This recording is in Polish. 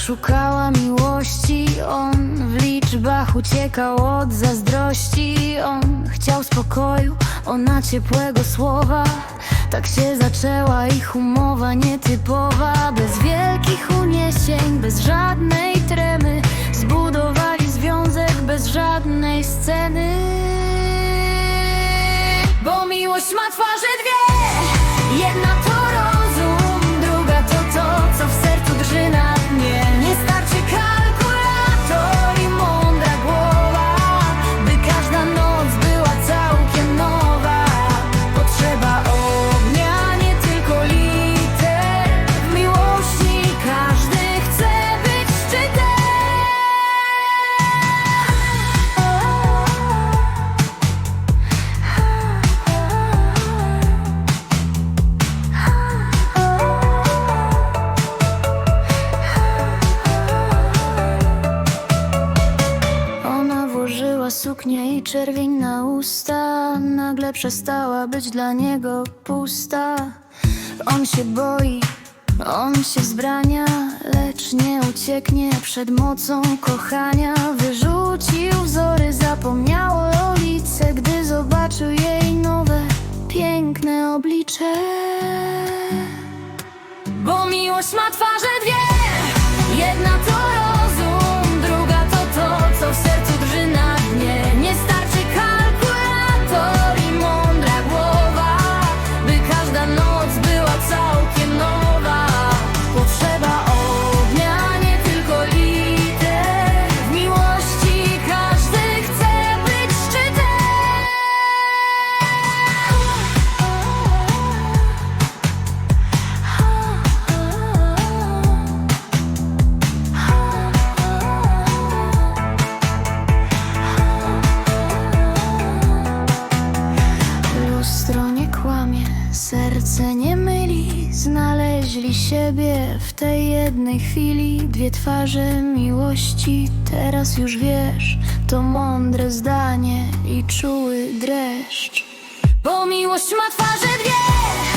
szukała miłości. On w liczbach uciekał od zazdrości. On chciał spokoju, ona ciepłego słowa. Tak się zaczęła ich umowa nietypowa. Bez wielkich uniesień, bez żadnej tremy. Zbudowali związek bez żadnej sceny. Bo miłość ma twarze suknię i czerwień na usta. Nagle przestała być dla niego pusta. On się boi, on się zbrania Lecz nie ucieknie przed mocą kochania. Wyrzucił wzory, zapomniał o ulicy Gdy zobaczył jej nowe, piękne oblicze. Bo miłość ma twarze Znaleźli siebie w tej jednej chwili. Dwie twarze miłości, teraz już wiesz. To mądre zdanie i czuły dreszcz. Bo miłość ma twarze dwie